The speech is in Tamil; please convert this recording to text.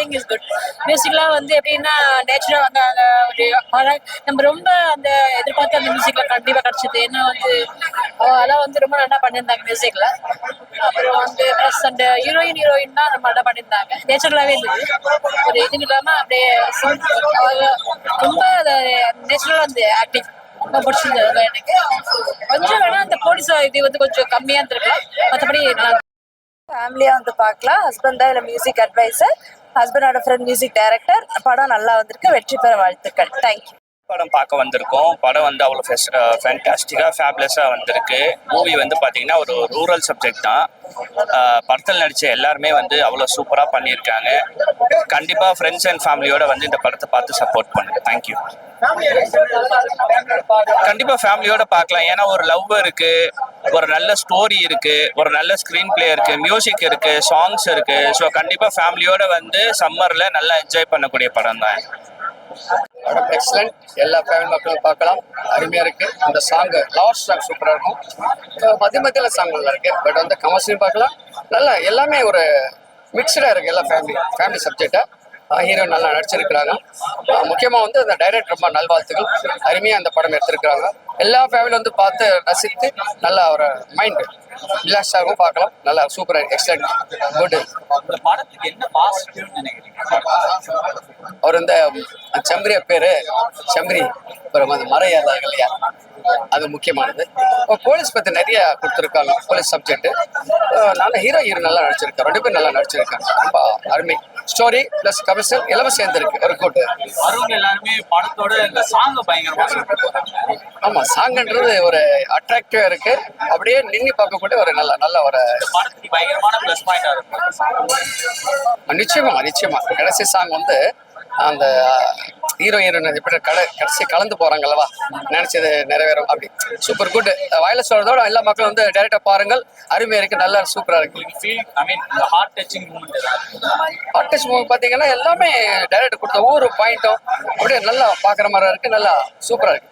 திங் இஸ் குட் மியூசிக்லாம் வந்து எப்படின்னா நேச்சுரல் அந்த அந்த ஒரு நம்ம ரொம்ப அந்த எதிர்பார்த்த அந்த மியூசிக்ல கண்டிப்பா கிடைச்சது. ஏன்னா வந்து அதெல்லாம் வந்து ரொம்ப நல்லா பண்ணியிருந்தாங்க மியூசிக்ல அப்புறம் வந்து ப்ளஸ் அந்த ஹீரோயின் ஹீரோயின் தான் ரொம்ப நல்லா பண்ணியிருந்தாங்க. நேச்சுரலாவே இருந்தது. ஒரு இது இல்லாம அப்படியே ரொம்ப அஹ் ரொம்ப நேச்சுரலா வந்து ஆக்டிங் ரொம்ப பிடிச்சிருந்தது எனக்கு. கொஞ்சம் வேணா அந்த போலீஸ் இது வந்து கொஞ்சம் கம்மியா இருந்திருக்கலாம். மற்றபடி நல்லா ஃபேமிலியா வந்து பார்க்கலாம். ஹஸ்பண்ட் தான் இல்ல மியூசிக் அட்வைசர் ஹஸ்பண்டோட ஃப்ரெண்ட் மியூசிக் டைரக்டர் படம் நல்லா வந்திருக்கு. வெற்றி பெற வாழ்த்துக்கள். தேங்க்யூ படம் பார்க்க வந்திருக்கோம். படம் வந்து அவ்வளோ ஃபேன்டாஸ்டிக்காக ஃபேப்லெஸ்ஸாக வந்திருக்கு. மூவி வந்து பார்த்தீங்கன்னா ஒரு ரூரல் சப்ஜெக்ட் தான். படத்தில் நடித்த எல்லாருமே வந்து அவ்வளோ சூப்பராக பண்ணியிருக்காங்க. கண்டிப்பாக ஃப்ரெண்ட்ஸ் அண்ட் ஃபேமிலியோட வந்து இந்த படத்தை பார்த்து சப்போர்ட் பண்ணுங்க. தேங்க்யூ கண்டிப்பாக ஃபேமிலியோட பார்க்கலாம். ஏன்னா ஒரு லவ் இருக்கு ஒரு நல்ல ஸ்டோரி இருக்கு ஒரு நல்ல ஸ்க்ரீன் பிளே இருக்கு மியூசிக் இருக்கு சாங்ஸ் இருக்கு. ஸோ கண்டிப்பாக ஃபேமிலியோட வந்து சம்மரில் நல்லா என்ஜாய் பண்ணக்கூடிய படம் தான். படம் எக்ஸலண்ட் எல்லா ஃபேமிலி மக்களும் பார்க்கலாம். அருமையா இருக்கு. அந்த சாங் லாஸ்ட் சாங் சூப்பராக இருக்கும். மத்திய மத்தியில் சாங் நல்லா இருக்கு. பட் வந்து கமர்ஷியல் பார்க்கலாம். நல்லா எல்லாமே ஒரு மிக்சடாக இருக்கு எல்லா ஃபேமிலி ஃபேமிலி சப்ஜெக்டாக ஹீரோ நல்லா நடிச்சிருக்கிறாங்க. முக்கியமாக வந்து அந்த டைரக்டர் ரொம்ப நல்வாழ்த்துக்கள். அருமையாக அந்த படம் எடுத்திருக்கிறாங்க. எல்லா ஃபேமிலி வந்து பார்த்து ரசித்து நல்லா ஒரு மைண்ட் ரிலாக்ஸாகவும் பார்க்கலாம். நல்லா சூப்பராக எக்ஸலண்ட் குட் படத்துக்கு என்ன பாசிட்டிவ் நினைக்கிறீங்க? அவர் இந்த செம்பரிய பேரு செம்பரி அப்புறம் அந்த மரம் ஏறாங்க இல்லையா? அது முக்கியமானது. இப்போ போலீஸ் பத்தி நிறைய கொடுத்துருக்காங்க போலீஸ் சப்ஜெக்ட் நல்ல ஹீரோ ஹீரோ நல்லா நடிச்சிருக்காங்க ரெண்டு பேரும் நல்லா நடிச்சிருக்காங்க. ரொம்ப அருமை. ஸ்டோரி பிளஸ் கமர்ஷியல் எல்லாமே சேர்ந்துருக்கு ஒரு கூட்டு வரவங்க எல்லாருமே படத்தோட இந்த சாங்க பயங்கரமா சொல்லிட்டு போறாங்க. ஆமா சாங்கன்றது ஒரு அட்ராக்டிவா இருக்கு. அப்படியே நின்று பார்க்கக்கூடிய ஒரு நல்ல நல்ல ஒரு பயங்கரமான ப்ளஸ் பாயிண்டா இருக்கும் நிச்சயமா நிச்சயமா. கடைசி சாங் வந்து அந்த ஹீரோ ஹீரோயின் எப்படி கல கடைசி கலந்து போறாங்கல்லவா? நினைச்சது நிறைவேறும் அப்படி. சூப்பர் குட் வயல சொல்றதோட எல்லா மக்களும் வந்து டைரக்டா பாருங்கள். அருமையா இருக்கு. நல்லா சூப்பரா இருக்கு. ஹார்ட் டச்சிங் மூமெண்ட் ஏதாவது ஆர்டிஸ்ட் மூவி பாத்தீங்கன்னா எல்லாமே டைரக்ட் கொடுத்த ஒவ்வொரு பாயிண்ட்டும் அப்படியே நல்லா பாக்குற மாதிரி இருக்கு. நல்லா சூப்பரா இருக்கு.